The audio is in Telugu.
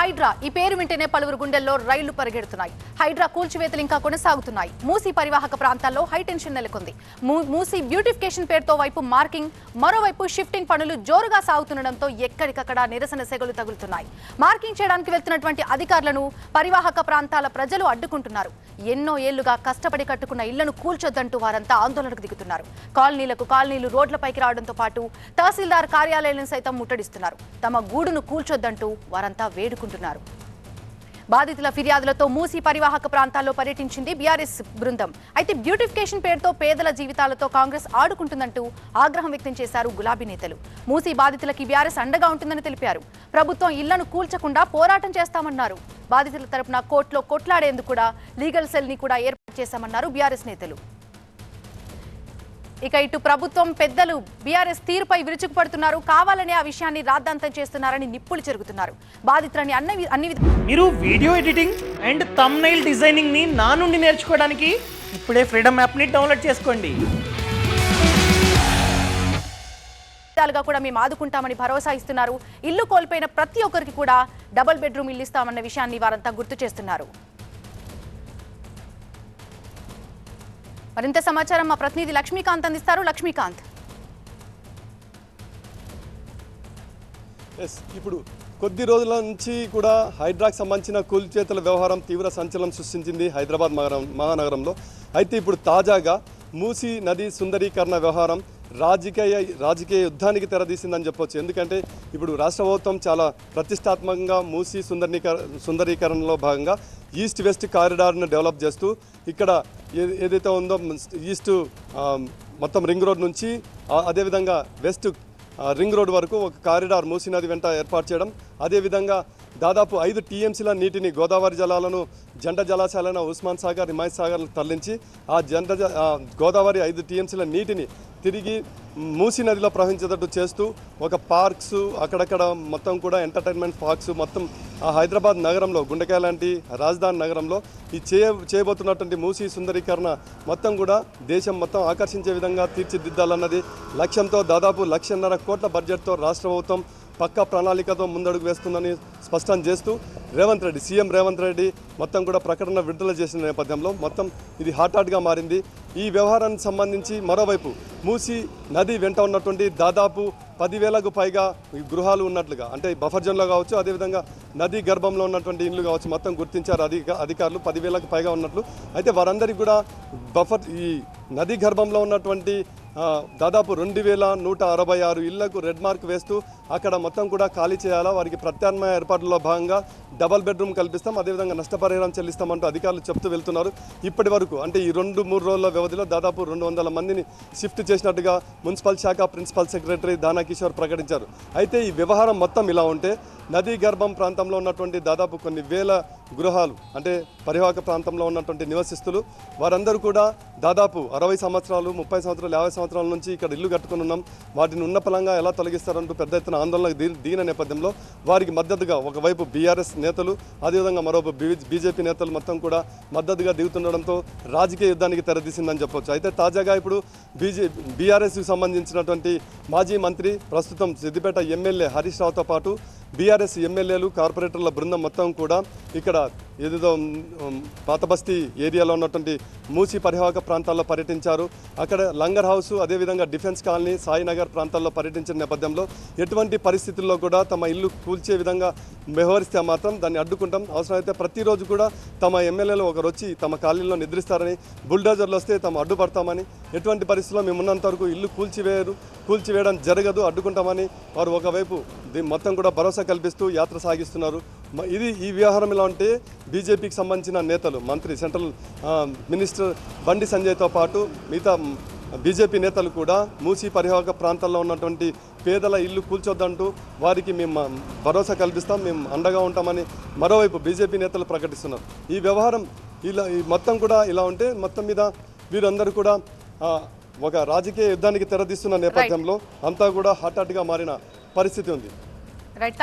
హైడ్రా ఈ పేరు వింటేనే పలువురు గుండెల్లో రైళ్ళు పరిగెడుతున్నాయి. హైడ్రా కూల్చివేతలు ఇంకా కొనసాగుతున్నాయి. మూసీ పరివాహక ప్రాంతాల్లో హైటెన్షన్ నెలకొంది. మూ- మూసీ బ్యూటిఫికేషన్ పేరుతో వైపు మార్కింగ్ మరోవైపు షిఫ్టింగ్ పనులు జోరుగా సాగుతుండడంతో ఎక్కడికక్కడ నిరసన సెగలు తగులుతున్నాయి. మార్కింగ్ చేయడానికి వెళ్తున్నటువంటి అధికారులను పరివాహక ప్రాంతాల ప్రజలు అడ్డుకుంటున్నారు. ఎన్నో ఏళ్ళుగా కష్టపడి కట్టుకున్న ఇళ్ళను కూల్చొద్దంటూ వారంతా ఆందోళనకు దిగుతున్నారు. కాలనీలకు కాలనీలు రోడ్లపైకి రావడంతో పాటు తహసీల్దార్ కార్యాలయాలను సైతం ముట్టడిస్తున్నారు. తమ గూడును కూల్చొద్దంటూ వారంతా వేడుకుంటున్నారు. బాధితుల ఫిర్యాదులతో మూసి పరివాహక ప్రాంతాల్లో పర్యటించింది బీఆర్ఎస్ బృందం. అయితే బ్యూటిఫికేషన్ పేరుతో పేదల జీవితాలతో కాంగ్రెస్ ఆడుకుంటుందంటూ ఆగ్రహం వ్యక్తం చేశారు గులాబీ నేతలు. మూసి బాధితులకి బీఆర్ఎస్ అండగా ఉంటుందని తెలిపారు. ప్రభుత్వం ఇళ్ళను కూల్చకుండా పోరాటం చేస్తామన్నారు. బాధితుల తరపున కోర్టులో కొట్లాడేందుకు కూడా లీగల్ సెల్ని కూడా ఏర్పాటు చేశామన్నారు బీఆర్ఎస్ నేతలు. ఇక ఇటు ప్రభుత్వం పెద్దలు బీఆర్ఎస్ తీరుపై విరుచుకుపడుతున్నారు. కావాలనే ఆ విషయాన్ని రాద్ధాంతం చేస్తున్నారని నిప్పులు చెరుగుతున్నారు. బాధితులని అన్ని అన్ని మీరు వీడియో ఎడిటింగ్ అండ్ తమ్నైల్ డిజైనింగ్ని నా నుండి నేర్చుకోవడానికి ఇప్పుడే ఫ్రీడమ్ యాప్ని డౌన్లోడ్ చేసుకోండి. విధాలుగా కూడా మేము ఆదుకుంటామని భరోసా ఇస్తున్నారు. ఇల్లు కోల్పోయిన ప్రతి ఒక్కరికి కూడా డబుల్ బెడ్రూమ్ ఇల్లు ఇస్తామన్న విషయాన్ని వారంతా గుర్తు చేస్తున్నారు. మరింత సమాచారం మా ప్రతినిధి లక్ష్మీకాంత్ అందిస్తారు. లక్ష్మీకాంత్. ఎస్ ఇప్పుడు కొద్ది రోజుల నుంచి కూడా హైడ్రాకి సంబంధించిన కూల్చేతల వ్యవహారం తీవ్ర సంచలనం సృష్టించింది హైదరాబాద్ మహానగరంలో. అయితే ఇప్పుడు తాజాగా మూసీ నది సుందరీకరణ వ్యవహారం రాజకీయ రాజకీయ యుద్ధానికి తెరదీసిందని చెప్పొచ్చు. ఎందుకంటే ఇప్పుడు రాష్ట్ర ప్రభుత్వం చాలా ప్రతిష్టాత్మకంగా మూసి సుందరీకర సుందరీకరణలో భాగంగా ఈస్ట్ వెస్ట్ కారిడార్ను డెవలప్ చేస్తూ ఇక్కడ ఏ- ఏదైతే ఉందో ఈస్ట్ మొత్తం రింగ్ రోడ్ నుంచి అదేవిధంగా వెస్ట్ రింగ్ రోడ్ వరకు ఒక కారిడార్ మూసీ నది వెంట ఏర్పాటు చేయడం అదేవిధంగా దాదాపు ఐదు టీఎంసీల నీటిని గోదావరి జలాలను జంట జలాశయాలైన ఉస్మాన్ సాగర్ హిమాయత్ సాగర్ తరలించి ఆ జంట జ- ఆ, గోదావరి ఐదు టీఎంసీల నీటిని తిరిగి మూసీ నదిలో ప్రవహించేటట్టు చేస్తూ ఒక పార్క్స్ అక్కడక్కడ మొత్తం కూడా ఎంటర్టైన్మెంట్ పార్క్స్ మొత్తం ఆ హైదరాబాద్ నగరంలో గుండెకాయ లాంటి రాజధాని నగరంలో ఈ చేయ చేయబోతున్నటువంటి మూసీ సుందరీకరణ మొత్తం కూడా దేశం మొత్తం ఆకర్షించే విధంగా తీర్చిదిద్దాలన్నది లక్ష్యంతో దాదాపు లక్షన్నర కోట్ల బడ్జెట్తో రాష్ట్ర ప్రభుత్వం పక్కా ప్రణాళికతో ముందడుగు వేస్తుందని స్పష్టం చేస్తూ రేవంత్ రెడ్డి సీఎం రేవంత్ రెడ్డి మొత్తం కూడా ప్రకటన విడుదల చేసిన నేపథ్యంలో మొత్తం ఇది హాటాట్గా హాట్గా మారింది. ఈ వ్యవహారానికి సంబంధించి మరోవైపు మూసి నది వెంట ఉన్నటువంటి దాదాపు పదివేలకు పైగా ఈ గృహాలు ఉన్నట్లుగా అంటే బఫర్ జోన్లో కావచ్చు అదేవిధంగా నది గర్భంలో ఉన్నటువంటి ఇల్లు కావచ్చు మొత్తం గుర్తించారు అధిక అధికారులు పదివేలకు పైగా ఉన్నట్లు. అయితే వారందరికీ కూడా బఫర్ ఈ నది గర్భంలో ఉన్నటువంటి దాదాపు రెండు వేల నూట అరవై ఆరు ఇళ్ళకు రెడ్ మార్క్ వేస్తూ అక్కడ మొత్తం కూడా ఖాళీ చేయాలా? వారికి ప్రత్యామ్నాయ ఏర్పాట్లలో భాగంగా డబల్ బెడ్రూమ్ కల్పిస్తాం అదేవిధంగా నష్టపరిహారం చెల్లిస్తామంటూ అధికారులు చెప్తూ వెళ్తున్నారు. ఇప్పటి వరకు అంటే ఈ రెండు మూడు రోజుల వ్యవధిలో దాదాపు రెండు వందల మందిని షిఫ్ట్ చేసినట్టుగా మున్సిపల్ శాఖ ప్రిన్సిపల్ సెక్రటరీ దానా కిషోర్ ప్రకటించారు. అయితే ఈ వ్యవహారం మొత్తం ఇలా ఉంటే నదీ గర్భం ప్రాంతంలో ఉన్నటువంటి దాదాపు కొన్ని వేల గృహాలు అంటే పరివాహక ప్రాంతంలో ఉన్నటువంటి నివసిస్తులు వారందరూ కూడా దాదాపు అరవై సంవత్సరాలు ముప్పై సంవత్సరాలు యాభై సంవత్సరాల నుంచి ఇక్కడ ఇల్లు కట్టుకుని ఉన్నాం. వాటిని ఉన్న ఫలంగా ఎలా తొలగిస్తారంటూ పెద్ద ఎత్తున ఆందోళనకు దీ దీని నేపథ్యంలో వారికి మద్దతుగా ఒకవైపు బీఆర్ఎస్ నేతలు అదేవిధంగా మరోవైపు బీజేపీ నేతలు మొత్తం కూడా మద్దతుగా దిగుతుండడంతో రాజకీయ యుద్ధానికి తెరదీసిందని చెప్పొచ్చు. అయితే తాజాగా ఇప్పుడు బీజే బీఆర్ఎస్కి సంబంధించినటువంటి మాజీ మంత్రి ప్రస్తుతం సిద్దిపేట ఎమ్మెల్యే హరీష్ రావుతో పాటు బీఆర్ఎస్ ఎమ్మెల్యేలు కార్పొరేటర్ల బృందం మొత్తం కూడా ఇక్కడ ఏదేదో పాత బస్తీ ఏరియాలో ఉన్నటువంటి మూసి పరివాహక ప్రాంతాల్లో పర్యటించారు. అక్కడ లంగర్ హౌస్ అదేవిధంగా డిఫెన్స్ కాలనీ సాయినగర్ ప్రాంతాల్లో పర్యటించిన నేపథ్యంలో ఎటువంటి పరిస్థితుల్లో కూడా తమ ఇల్లు కూల్చే విధంగా వ్యవహరిస్తే మాత్రం దాన్ని అడ్డుకుంటాం. అవసరమైతే ప్రతిరోజు కూడా తమ ఎమ్మెల్యేలు ఒకరు వచ్చి తమ కాలనీలో నిద్రిస్తారని బుల్డోజర్లు వస్తే తాము అడ్డుపడతామని ఎటువంటి పరిస్థితుల్లో మేము ఉన్నంత వరకు ఇల్లు కూల్చివేయరు కూల్చివేయడం జరగదు అడ్డుకుంటామని వారు ఒకవైపు దీని మొత్తం కూడా భరోసా కల్పిస్తూ యాత్ర సాగిస్తున్నారు. ఇది ఈ వ్యవహారం ఎలా ఉంటే బీజేపీకి సంబంధించిన నేతలు మంత్రి సెంట్రల్ మినిస్టర్ బండి సంజయ్తో పాటు మిగతా బీజేపీ నేతలు కూడా మూసీ పరివాహక ప్రాంతాల్లో ఉన్నటువంటి పేదల ఇల్లు కూల్చొద్దంటూ వారికి మేము భరోసా కల్పిస్తాం మేము అండగా ఉంటామని మరోవైపు బీజేపీ నేతలు ప్రకటిస్తున్నారు. ఈ వ్యవహారం ఇలా ఈ మొత్తం కూడా ఇలా ఉంటే మొత్తం మీద వీరందరూ కూడా ఒక రాజకీయ యుద్ధానికి తెరదీస్తున్న నేపథ్యంలో అంతా కూడా హాట్ హాట్గా మారిన పరిస్థితి ఉంది.